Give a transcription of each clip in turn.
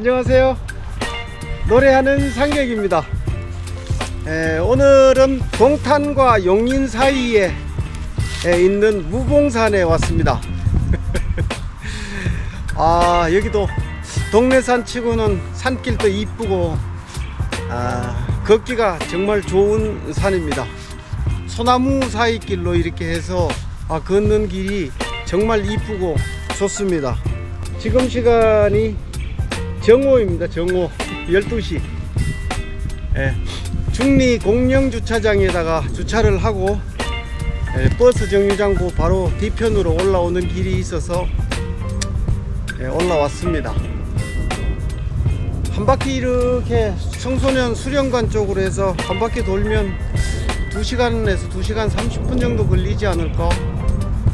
안녕하세요. 노래하는 상객입니다. 에, 오늘은 동탄과 용인 사이에 에, 있는 무봉산에 왔습니다. 아 여기도 동네산 치고는 산길도 이쁘고 아, 걷기가 정말 좋은 산입니다. 소나무 사이 길로 이렇게 해서 아, 걷는 길이 정말 이쁘고 좋습니다. 지금 시간이 정오입니다. 정오 12시. 예, 중리 공영 주차장에다가 주차를 하고 예, 버스 정류장고 바로 뒤편으로 올라오는 길이 있어서 예, 올라왔습니다. 한 바퀴 이렇게 청소년 수련관 쪽으로 해서 한 바퀴 돌면 2시간에서 2시간 30분 정도 걸리지 않을까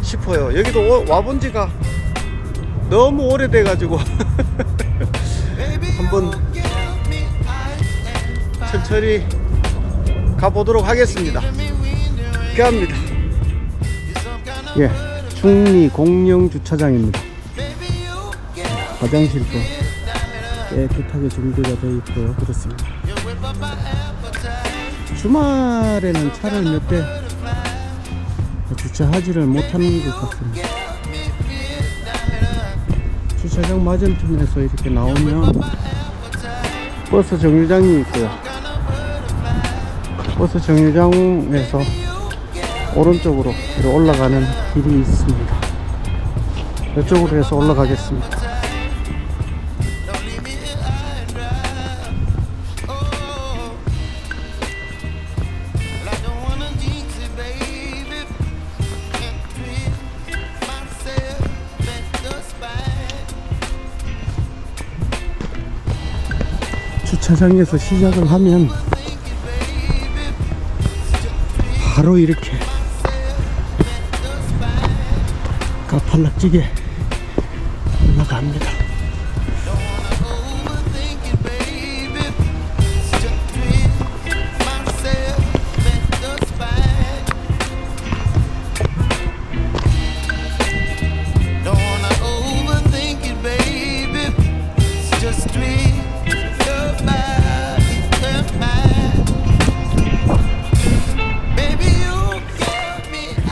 싶어요. 여기도 오- 와본 지가 너무 오래돼 가지고 한번 천천히 가보도록 하겠습니다. 귀합니다. 예, 중리 공영 주차장입니다. 화장실도 깨끗하게 준비가 되어 있고요. 그렇습니다. 주말에는 차를 몇 대 주차하지를 못하는 것 같습니다. 주차장 맞은편에서 이렇게 나오면 버스 정류장이 있고요. 버스 정류장에서 오른쪽으로 올라가는 길이 있습니다. 이쪽으로 해서 올라가겠습니다. 주차장에서 시작을 하면 바로 이렇게 가팔락지게 올라갑니다.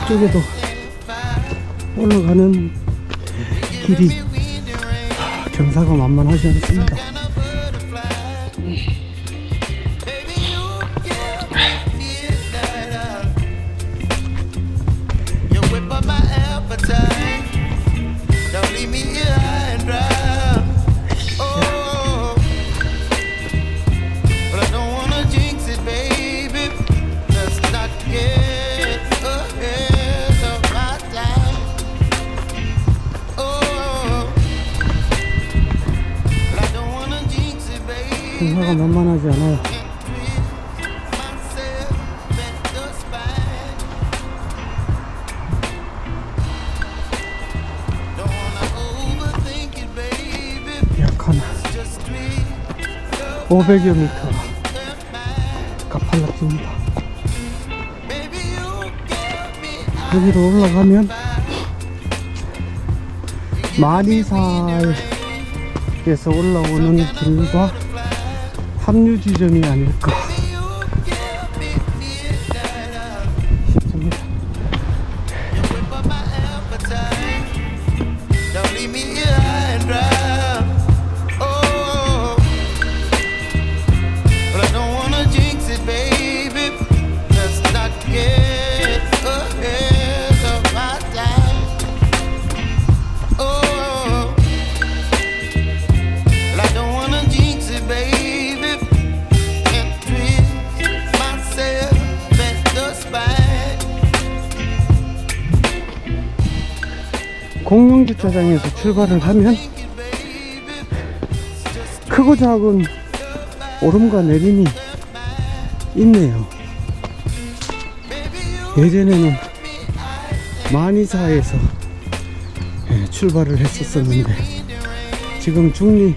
이쪽에도 올라가는 길이 아, 경사가 만만하지 않습니다. 경사가 만만하지 않아요. Myself at the spine. Don't wanna overthink it, baby. 약한 Just tweet 500여 미터 me 여기로 올라가면 마니사에서 올라오는 길과 합류 지점이 아닐까 주차장에서 출발을 하면 크고 작은 오름과 내림이 있네요. 예전에는 마니사에서 예, 출발을 했었었는데 지금 중리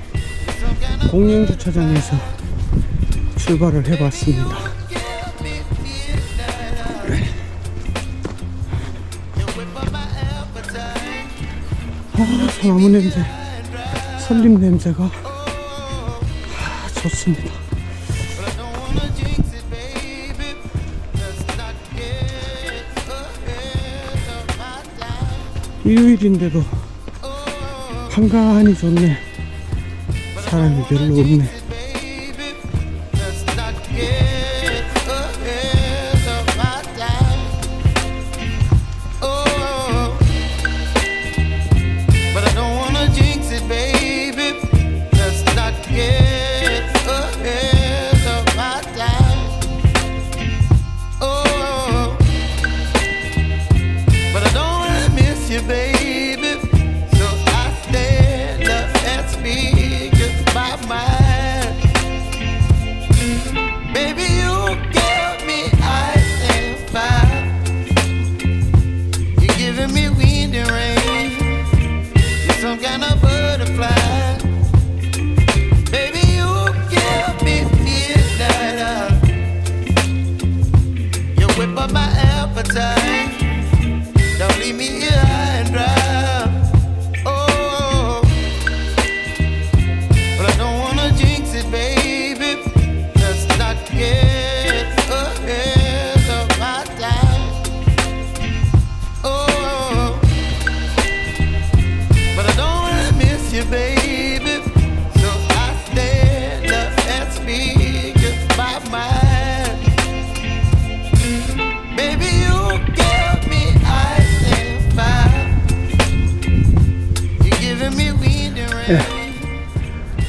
공영주차장에서 출발을 해봤습니다. 아, 소나무 냄새, 설림 냄새가 좋습니다. My time. 일요일인데도 한가하니 좋네. 사람이 별로 없네.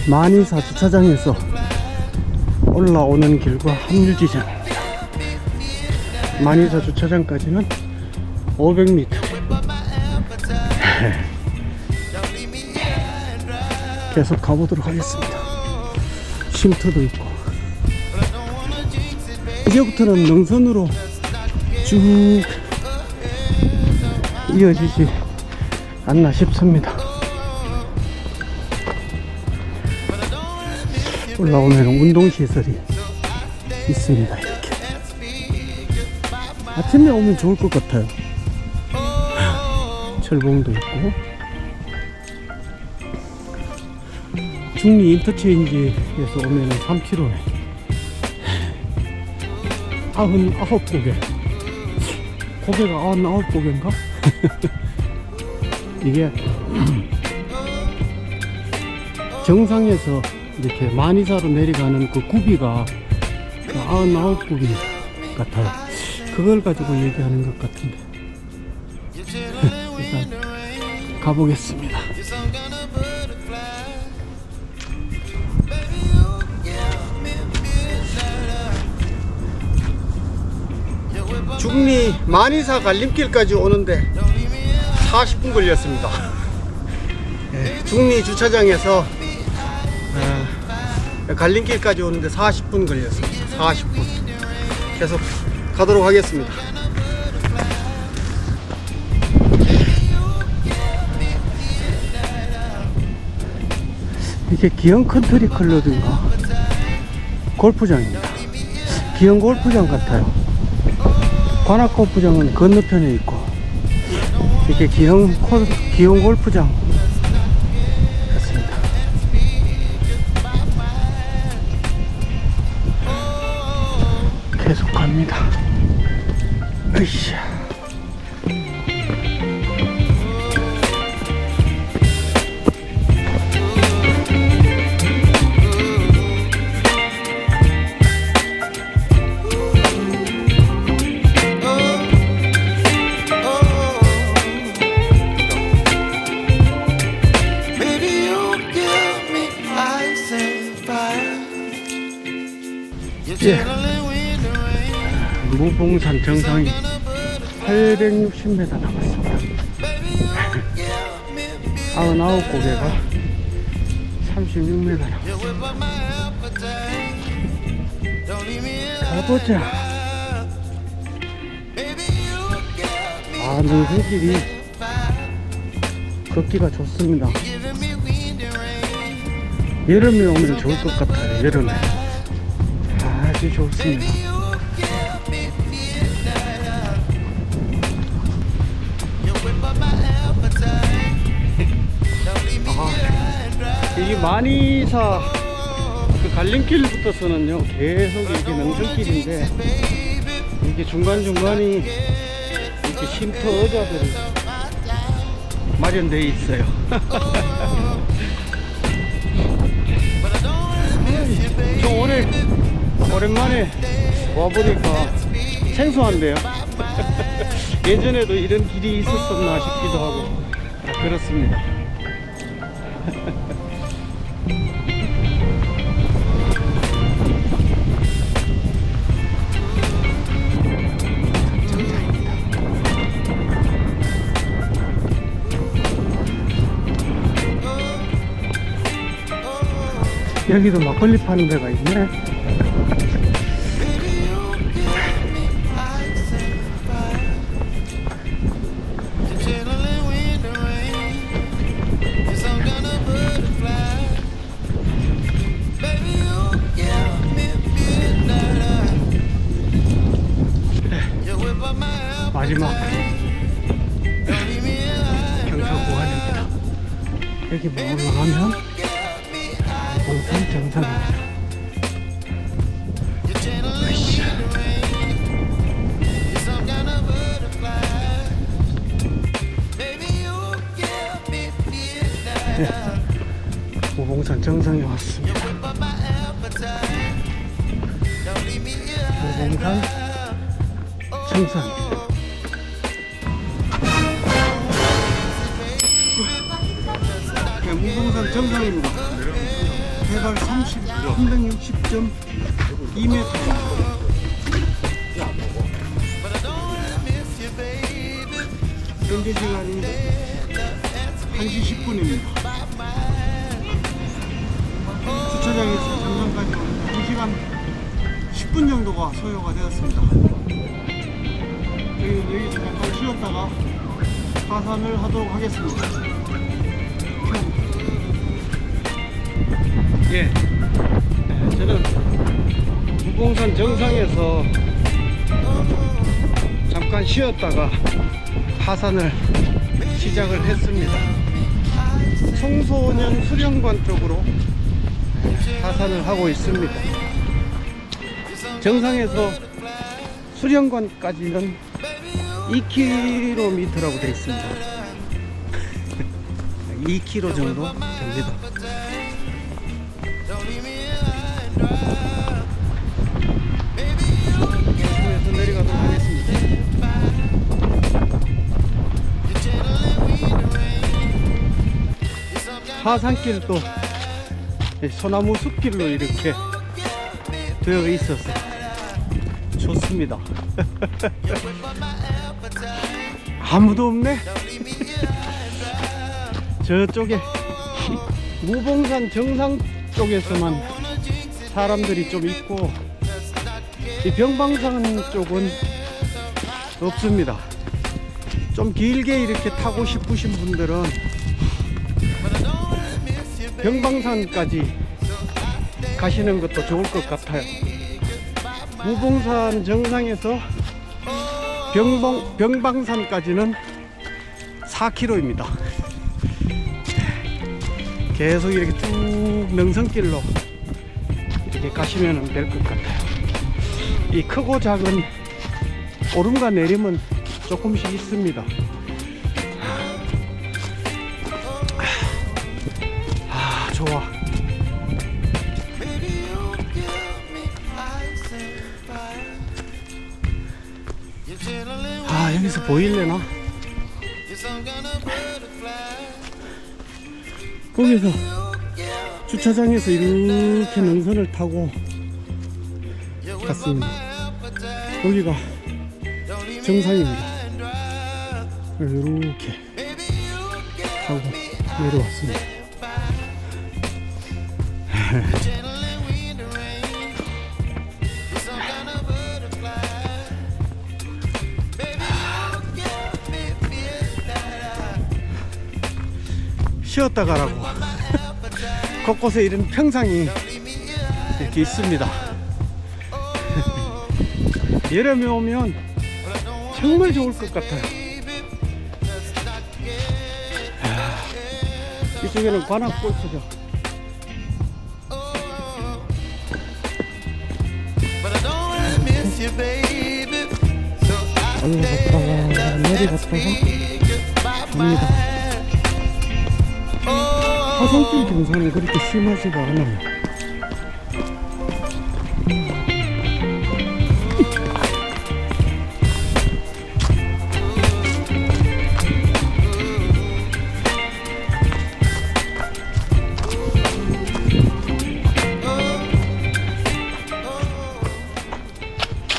만이사 주차장에서 올라오는 길과 합류 지점입니다. 만이사 주차장까지는 500m. 계속 가보도록 하겠습니다. 쉼터도 있고. 이제부터는 능선으로 쭉 이어지지 않나 싶습니다. 올라오면 운동시설이 있습니다. 이렇게. 아침에 오면 좋을 것 같아요. 철봉도 있고. 중리 인터체인지에서 오면 3km에 99고개. 고개가 99고개인가? 이게 정상에서 이렇게 만이사로 내려가는 그 구비가 99구비 같아요. 그걸 가지고 얘기하는 것 같은데. 일단 가보겠습니다. 중리 만이사 갈림길까지 오는데 40분 걸렸습니다. 예, 중리 주차장에서 어, 갈림길까지 오는데 40분 걸렸습니다. 40분. 계속 가도록 하겠습니다. 이게 기영 컨트리 클럽인가? 골프장입니다. 기영 골프장 같아요. 관악 골프장은 건너편에 있고 콜 기영 골프장 rain. 무봉산 정상이 860m 남았습니다. Baby, you give me midnight. 99 고개가 36m You whip up my appetite. Don't leave me here. 가보자. 아, fire. 걷기가 좋습니다. 여름에 오면 좋을 것 같아요. 여름에 아주 좋습니다. 이 만이사 그 갈림길부터서는요 계속 이렇게 능선길인데 이게 중간중간이 이렇게 쉼터 의자들이 마련되어 있어요. 저 오늘 오랜만에 와보니까 생소한데요. 예전에도 이런 길이 있었었나 싶기도 하고 아, 그렇습니다 여기도 막걸리 파는 데가 있네. 무봉산 정상에 왔습니다. 무봉산 정상입니다. 네, 무봉산 정상입니다. 해발 30, 360.2m. But I don't wanna miss you, baby. 현재 시간이 1시 10분입니다. 10분 정도가 소요가 되었습니다. 저희 여기서 잠깐 쉬었다가 하산을 하도록 하겠습니다. 예. 저는 무봉산 정상에서 잠깐 쉬었다가 하산을 시작을 했습니다. 청소년 수련관 쪽으로 하산을 하고 있습니다. 정상에서 수련관까지는 2km라고 되어 있습니다. 2km 정도 됩니다. 이 소나무 숲길로 이렇게 되어 있어서 좋습니다. 아무도 없네. 저쪽에 무봉산 정상 쪽에서만 사람들이 좀 있고 이 병방산 쪽은 없습니다. 좀 길게 이렇게 타고 싶으신 분들은 병방산까지 가시는 것도 좋을 것 같아요. 무봉산 정상에서 병방, 병방산까지는 4km입니다. 계속 이렇게 쭉 능선길로 이렇게 가시면 될 것 같아요. 이 크고 작은 오름과 내림은 조금씩 있습니다. 보일래나? 거기서 주차장에서 이렇게 능선을 타고 갔습니다. 여기가 정상입니다. 이렇게 타고 내려왔습니다. 쉬었다 가라고. 곳곳에 이런 평상이 이렇게 있습니다. 여름에 오면 정말 좋을 것 같아요. 아, 이쪽에는 관악 골프죠. 어, 내려갔다가 갑니다. 화성길 등산은 그렇게 심하지가 않아요.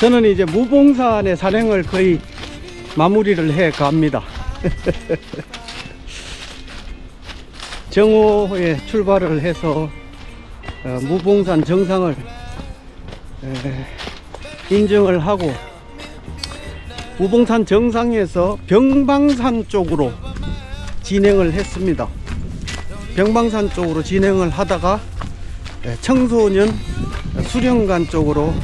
저는 이제 무봉산의 산행을 거의 마무리를 해 갑니다. 정오에 출발을 해서 어, 무봉산 정상을 에, 인증을 하고 무봉산 정상에서 병방산 쪽으로 진행을 했습니다. 병방산 쪽으로 진행을 하다가 에, 청소년 수령관 쪽으로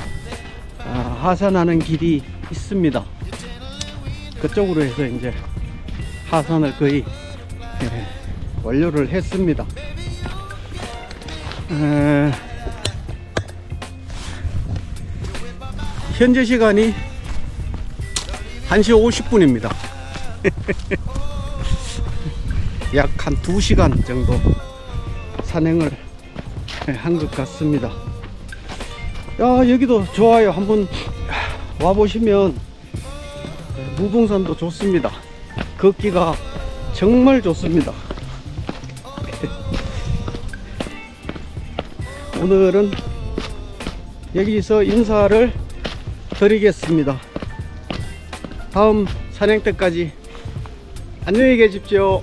아, 하산하는 길이 있습니다. 그쪽으로 해서 이제 하산을 거의 에, 완료를 했습니다. 에, 현재 시간이 1시 50분입니다. 약 한 2시간 정도 산행을 한 것 같습니다. 야, 여기도 좋아요. 한번 와보시면 무봉산도 좋습니다. 걷기가 정말 좋습니다. 오늘은 여기서 인사를 드리겠습니다. 다음 산행 때까지 안녕히 계십시오.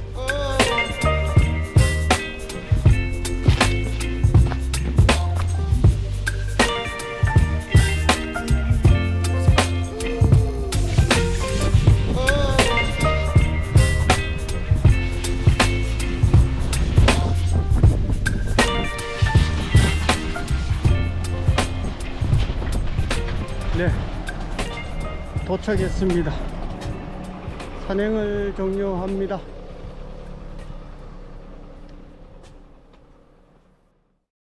도착했습니다. 산행을 종료합니다.